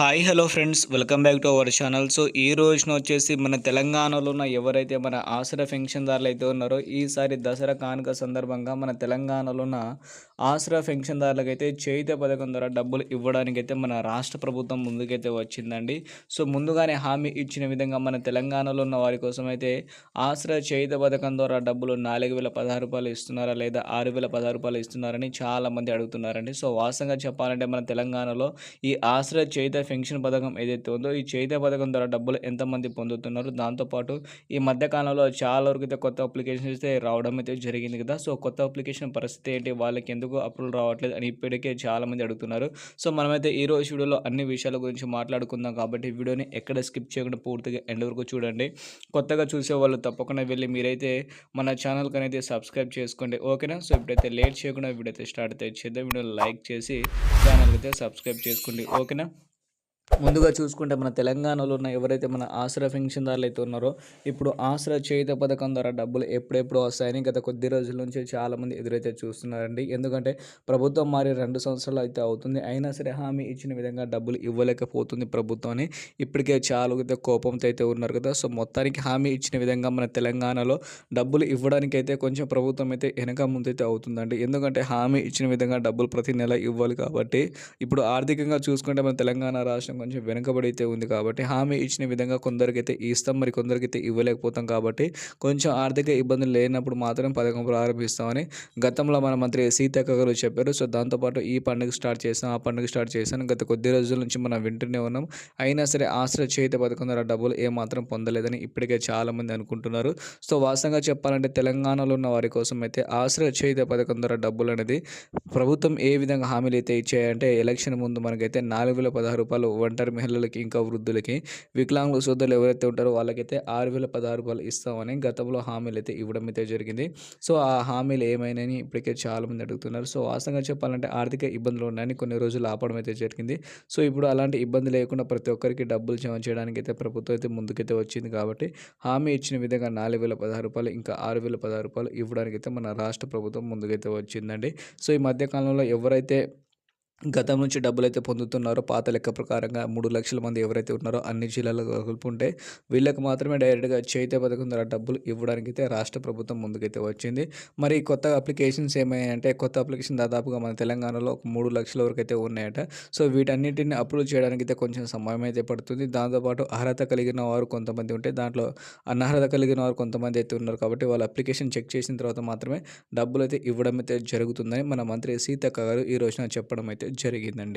Hi hello friends. Welcome back to our channel. So ఈ రోజున వచ్చేసి మన తెలంగాణలో ఉన్న ఎవరైతే మన ఆసరా పెన్షన్దారులు అయితే ఉన్నారో ఈసారి దసరా కానుక సందర్భంగా మన తెలంగాణలో ఉన్న ఆసరా పెన్షన్దారులకు అయితే చేయిత పథకం ద్వారా డబ్బులు ఇవ్వడానికైతే మన రాష్ట్ర ప్రభుత్వం ముందుకైతే వచ్చిందండి. సో ముందుగానే హామీ ఇచ్చిన విధంగా మన తెలంగాణలో ఉన్న వారి కోసం అయితే ఆసరా చేయిత పథకం ద్వారా డబ్బులు నాలుగు వేల పదహారు రూపాయలు ఇస్తున్నారా లేదా ఆరు వేల పదహారు రూపాయలు ఇస్తున్నారని చాలామంది అడుగుతున్నారండి. సో వాస్తవంగా చెప్పాలంటే మన తెలంగాణలో ఈ ఆసరా చేయిత పెన్షన్ పథకం ఏదైతే ఉందో ఈ చేత పథకం ద్వారా డబ్బులు ఎంతమంది పొందుతున్నారు దాంతోపాటు ఈ మధ్యకాలంలో చాలా వరకు అయితే కొత్త అప్లికేషన్స్ అయితే రావడం అయితే జరిగింది కదా. సో కొత్త అప్లికేషన్ పరిస్థితి ఏంటి? వాళ్ళకి ఎందుకు అప్రూవల్ రావట్లేదు అని ఇప్పటికే చాలామంది అడుగుతున్నారు. సో మనమైతే ఈ రోజు వీడియోలో అన్ని విషయాల గురించి మాట్లాడుకుందాం కాబట్టి వీడియోని ఎక్కడ స్కిప్ చేయకుండా పూర్తిగా ఎండ్ వరకు చూడండి. కొత్తగా చూసే వాళ్ళు తప్పకుండా వెళ్ళి మీరైతే మన ఛానల్కి అనేది సబ్స్క్రైబ్ చేసుకోండి. ఓకేనా? సో ఇప్పుడైతే లేట్ చేయకుండా వీడియో అయితే స్టార్ట్ అయితే చేద్దాం. వీడియో లైక్ చేసి ఛానల్కి అయితే సబ్స్క్రైబ్ చేసుకోండి. ఓకేనా? ముందుగా చూసుకుంటే మన తెలంగాణలో ఉన్న ఎవరైతే మన ఆసరా పెన్షన్దారులు అయితే ఉన్నారో ఇప్పుడు ఆసరా చేయుత పథకం ద్వారా డబ్బులు ఎప్పుడెప్పుడు వస్తాయని గత కొద్ది రోజుల నుంచి చాలామంది ఎదురైతే చూస్తున్నారండి. ఎందుకంటే ప్రభుత్వం మారి రెండు సంవత్సరాలు అయితే అవుతుంది. అయినా సరే హామీ ఇచ్చిన విధంగా డబ్బులు ఇవ్వలేకపోతుంది ప్రభుత్వాన్ని ఇప్పటికే చాలా అయితే కోపంతో అయితే ఉన్నారు కదా. సో మొత్తానికి హామీ ఇచ్చిన విధంగా మన తెలంగాణలో డబ్బులు ఇవ్వడానికి అయితే కొంచెం ప్రభుత్వం అయితే వెనక ముందైతే అవుతుందండి. ఎందుకంటే హామీ ఇచ్చిన విధంగా డబ్బులు ప్రతి నెల ఇవ్వాలి కాబట్టి ఇప్పుడు ఆర్థికంగా చూసుకుంటే మన తెలంగాణ రాష్ట్రం కొంచెం వెనుకబడి అయితే ఉంది కాబట్టి హామీ ఇచ్చిన విధంగా కొందరికైతే ఇస్తాం మరి కొందరికైతే ఇవ్వలేకపోతాం కాబట్టి కొంచెం ఆర్థిక ఇబ్బందులు లేనప్పుడు మాత్రం పథకం ప్రారంభిస్తామని గతంలో మన మంత్రి సీతక్క గారు చెప్పారు. సో దాంతోపాటు ఈ పండుగ స్టార్ట్ చేసాం ఆ పండుగ స్టార్ట్ చేశాను గత కొద్ది రోజుల నుంచి మనం వింటూనే ఉన్నాం. అయినా సరే ఆశ్రయ చేత పథకం ద్వారా డబ్బులు ఏమాత్రం పొందలేదని ఇప్పటికే చాలామంది అనుకుంటున్నారు. సో వాస్తవంగా చెప్పాలంటే తెలంగాణలో ఉన్న వారి కోసం అయితే ఆశ్రయ చేత పథకం ద్వారా డబ్బులు అనేది ప్రభుత్వం ఏ విధంగా హామీలు అయితే ఇచ్చాయంటే ఎలక్షన్ ముందు మనకైతే నాలుగు వేల పదహారు రూపాయలు ఉంటారు మహిళలకి ఇంకా వృద్ధులకి. వికలాంగుల సోదరులు ఎవరైతే ఉంటారో వాళ్ళకైతే ఆరు వేల పదహారు రూపాయలు ఇస్తామని గతంలో హామీలు అయితే ఇవ్వడం అయితే జరిగింది. సో ఆ హామీలు ఏమైనాయని ఇప్పటికే చాలామంది అడుగుతున్నారు. సో వాస్తవంగా చెప్పాలంటే ఆర్థిక ఇబ్బందులు ఉన్నాయని కొన్ని రోజులు ఆపడం అయితే జరిగింది. సో ఇప్పుడు అలాంటి ఇబ్బంది లేకుండా ప్రతి ఒక్కరికి డబ్బులు జమ చేయడానికి అయితే ప్రభుత్వం అయితే ముందుకైతే వచ్చింది కాబట్టి హామీ ఇచ్చిన విధంగా నాలుగు వేల పదహారు రూపాయలు ఇంకా ఆరు వేల పదహారు రూపాయలు ఇవ్వడానికి అయితే మన రాష్ట్ర ప్రభుత్వం ముందుకైతే వచ్చిందండి. సో ఈ మధ్యకాలంలో ఎవరైతే గతం నుంచి డబ్బులు అయితే పొందుతున్నారో పాత లెక్క ప్రకారంగా మూడు లక్షల మంది ఎవరైతే ఉన్నారో అన్ని జిల్లాలో కలుపుంటే వీళ్ళకి మాత్రమే డైరెక్ట్గా చైత్య పథకం ద్వారా డబ్బులు ఇవ్వడానికి అయితే రాష్ట్ర ప్రభుత్వం ముందుకైతే వచ్చింది. మరి కొత్త అప్లికేషన్స్ ఏమయ్యాయంటే కొత్త అప్లికేషన్ దాదాపుగా మన తెలంగాణలో ఒక మూడు లక్షల వరకు అయితే ఉన్నాయట. సో వీటన్నిటిని అప్రూవ్ చేయడానికి అయితే కొంచెం సమయం అయితే పడుతుంది. దాంతోపాటు అర్హత కలిగిన వారు కొంతమంది ఉంటే దాంట్లో అనర్హత కలిగిన వారు కొంతమంది అయితే ఉన్నారు కాబట్టి వాళ్ళ అప్లికేషన్ చెక్ చేసిన తర్వాత మాత్రమే డబ్బులు అయితే ఇవ్వడం అయితే జరుగుతుందని మన మంత్రి సీతక్క గారు ఈ రోజున చెప్పడం అయితే జరిగిందండి.